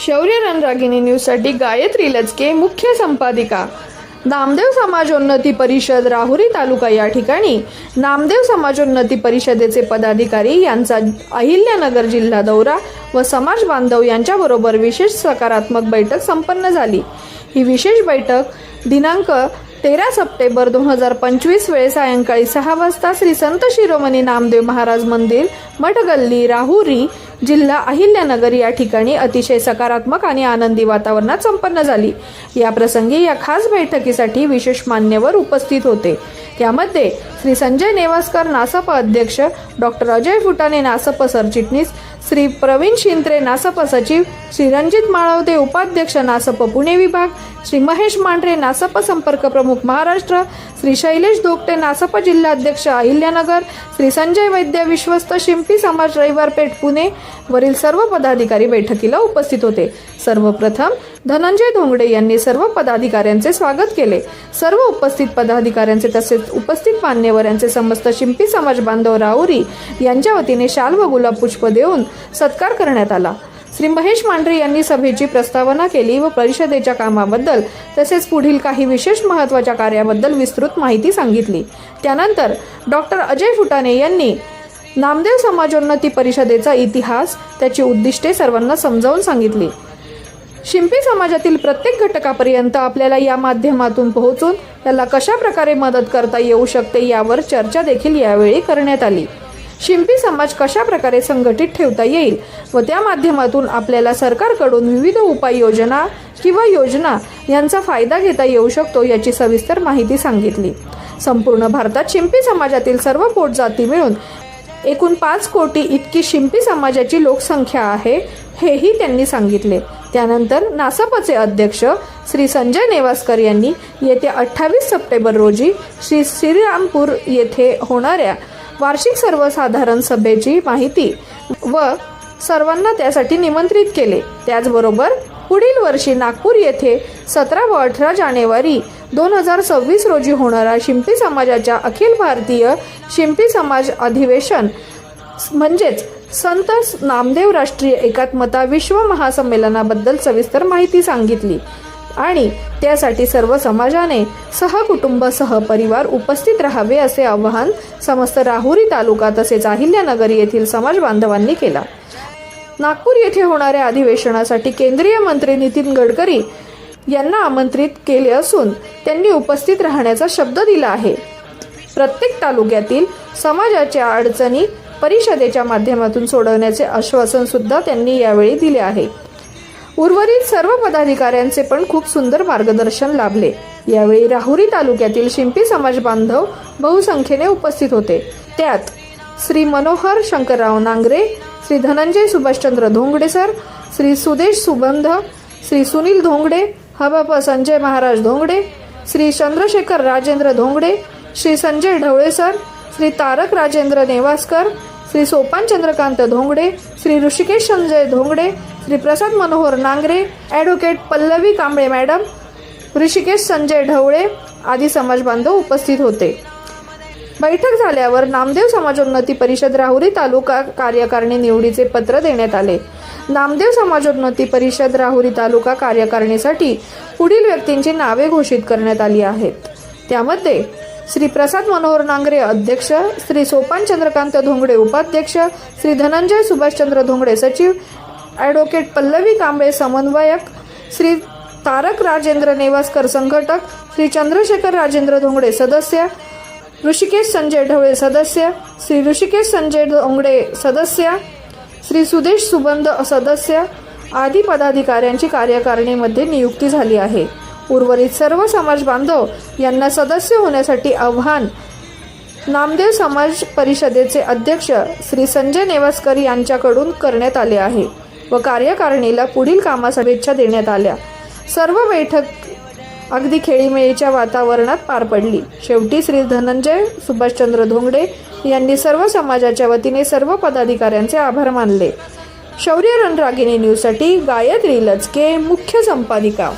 शौर्य रणरागिणी न्यूजसाठी गायत्री लचके मुख्य संपादिका. नामदेव समाजोन्नती परिषद राहुरी तालुका या ठिकाणी. नामदेव समाजोन्नती परिषदेचे पदाधिकारी यांचा अहिल्यानगर जिल्हा दौरा व समाज बांधव यांच्याबरोबर विशेष सकारात्मक बैठक संपन्न झाली. ही विशेष बैठक दिनांक तेरा सप्टेंबर दोन हजार पंचवीस वेळे सायंकाळी सहा वाजता श्री संत शिरोमणी नामदेव महाराज मंदिर मठगल्ली राहुरी जिल्हा अहिल्यानगर या ठिकाणी अतिशय सकारात्मक आणि आनंदी वातावरणात संपन्न झाली. या प्रसंगी या खास बैठकीसाठी विशेष मान्यवर उपस्थित होते. त्यामध्ये श्री संजय नेवासकर नासप अध्यक्ष डॉक्टर अजय फुटाणे नासप सरचिटणीस श्री प्रवीण शिंत्रे नासप सचिव श्री रणजित माळवते उपाध्यक्ष नासप पुणे विभाग श्री महेश मांढरे नासप संपर्क प्रमुख महाराष्ट्र श्री शैलेश धोकटे नासप जिल्हाध्यक्ष अहिल्यानगर श्री संजय वैद्य विश्वस्त शिंपी समाज रविवार पेठ पुणे वरील सर्व पदाधिकारी बैठकीला उपस्थित होते. सर्वप्रथम धनंजय धोंगडे यांनी सर्व पदाधिकाऱ्यांचे स्वागत केले. सर्व उपस्थित पदाधिकाऱ्यांचे तसेच उपस्थित मान्यवरांचे समस्त शिंपी समाज बांधव राहुरी यांच्या वतीने शाल व गुलाब पुष्प देऊन सत्कार करण्यात आला. श्री महेश मांढरे यांनी सभेची प्रस्तावना केली व परिषदेच्या कामाबद्दल तसेच पुढील काही विशेष महत्त्वाच्या कार्याबद्दल विस्तृत माहिती सांगितली. त्यानंतर डॉक्टर अजय फुटाणे यांनी नामदेव समाजोन्नती परिषदेचा इतिहास त्याची उद्दिष्टे सर्वांना समजावून सांगितली. शिंपी समाजातील प्रत्येक घटकापर्यंत आपल्याला या माध्यमातून पोहोचून त्याला कशा प्रकारे मदत करता येऊ शकते यावर चर्चा देखील यावेळी करण्यात आली. शिंपी समाज कशा प्रकारे संघटित ठेवता येईल व त्या माध्यमातून आपल्याला सरकारकडून विविध उपाययोजना किंवा योजना यांचा फायदा घेता येऊ शकतो याची सविस्तर माहिती सांगितली. संपूर्ण भारतात शिंपी समाजातील सर्व पोटजाती मिळून एकूण पाच कोटी इतकी शिंपी समाजाची लोकसंख्या आहे हेही त्यांनी सांगितले. त्यानंतर नासपचे अध्यक्ष श्री संजय नेवासकर यांनी येत्या अठ्ठावीस सप्टेंबर रोजी श्री श्रीरामपूर येथे होणाऱ्या वार्षिक सर्वसाधारण सभेची माहिती व सर्वांना त्यासाठी निमंत्रित केले. त्याचबरोबर पुढील वर्षी नागपूर येथे सतरा व अठरा जानेवारी दोन हजार सव्वीस रोजी होणारा शिंपी समाजाच्या अखिल भारतीय शिंपी समाज अधिवेशन म्हणजेच संत नामदेव राष्ट्रीय एकात्मता विश्व महासंमेलनाबद्दल सविस्तर माहिती सांगितली. आणि त्यासाठी सर्व समाजाने सहकुटुंब सहपरिवार उपस्थित राहावे असे आवाहन समस्त राहुरी तालुका तसेच अहिल्यानगर येथील समाज बांधवांनी केला. नागपूर येथे होणाऱ्या अधिवेशनासाठी केंद्रीय मंत्री नितीन गडकरी यांना आमंत्रित केले असून त्यांनी उपस्थित राहण्याचा शब्द दिला आहे. प्रत्येक तालुक्यातील समाजाच्या अडचणी परिषदेच्या माध्यमातून सोडवण्याचे आश्वासन सुद्धा त्यांनी यावेळी दिले आहे. उर्वरित सर्व पदाधिकाऱ्यांचे पण खूप सुंदर मार्गदर्शन लाभले. यावेळी राहुरी तालुक्यातील शिंपी समाज बांधव बहुसंख्येने उपस्थित होते. त्यात Shri Manohar Shankarrao Nangare Shri Dhananjay Subhashchandra Dhongade sir Shri Sudesh Subandh Shri Sunil Dhongade हबाप Sanjay Maharaj Dhongade Shri Chandrashekhar Rajendra Dhongade Shri Sanjay Dhavale sir Shri Tarak Rajendra Newaskar Shri Sopan Chandrakant Dhongade Shri Rishikesh Sanjay Dhongade Shri Prasad Manohar Nangare advocate Pallavi Kamble madam Rishikesh Sanjay Dhavale आदी समाज बांधव उपस्थित होते. बैठक झाल्यावर नामदेव समाजोन्नती परिषद राहुरी तालुका कार्यकारिणी निवडीचे पत्र देण्यात आले. नामदेव समाजोन्नती परिषद राहुरी तालुका कार्यकारिणीसाठी पुढील व्यक्तींची नावे घोषित करण्यात आली आहेत. त्यामध्ये श्री प्रसाद मनोहर नांगरे अध्यक्ष श्री सोपान चंद्रकांत धोंगडे उपाध्यक्ष श्री धनंजय सुभाषचंद्र धोंगडे सचिव ॲडव्होकेट पल्लवी कांबळे समन्वयक श्री तारक राजेंद्र नेवासकर संघटक श्री चंद्रशेखर राजेंद्र धोंगडे सदस्य ऋषिकेश संजय ढवळे सदस्य श्री ऋषिकेश संजय धोंगडे सदस्य श्री सुदेश सुबंध सदस्य आदी पदाधिकाऱ्यांची कार्यकारिणीमध्ये नियुक्ती झाली आहे. उर्वरित सर्व समाज बांधव यांना सदस्य होण्यासाठी आव्हान. नामदेव समाज परिषदेचे अध्यक्ष श्री संजय नेवासकर यांच्याकडून करण्यात आले आहे व कार्यकारिणीला पुढील कामासाठी शुभेच्छा देण्यात आल्या. सर्व बैठक अगदी खेळीमेळीच्या वातावरणात पार पडली. शेवटी श्री धनंजय सुभाषचंद्र धोंगडे यांनी सर्व समाजाच्या वतीने सर्व पदाधिकाऱ्यांचे आभार मानले. शौर्य रणरागिणी न्यूजसाठी गायत्री लचके मुख्य संपादिका.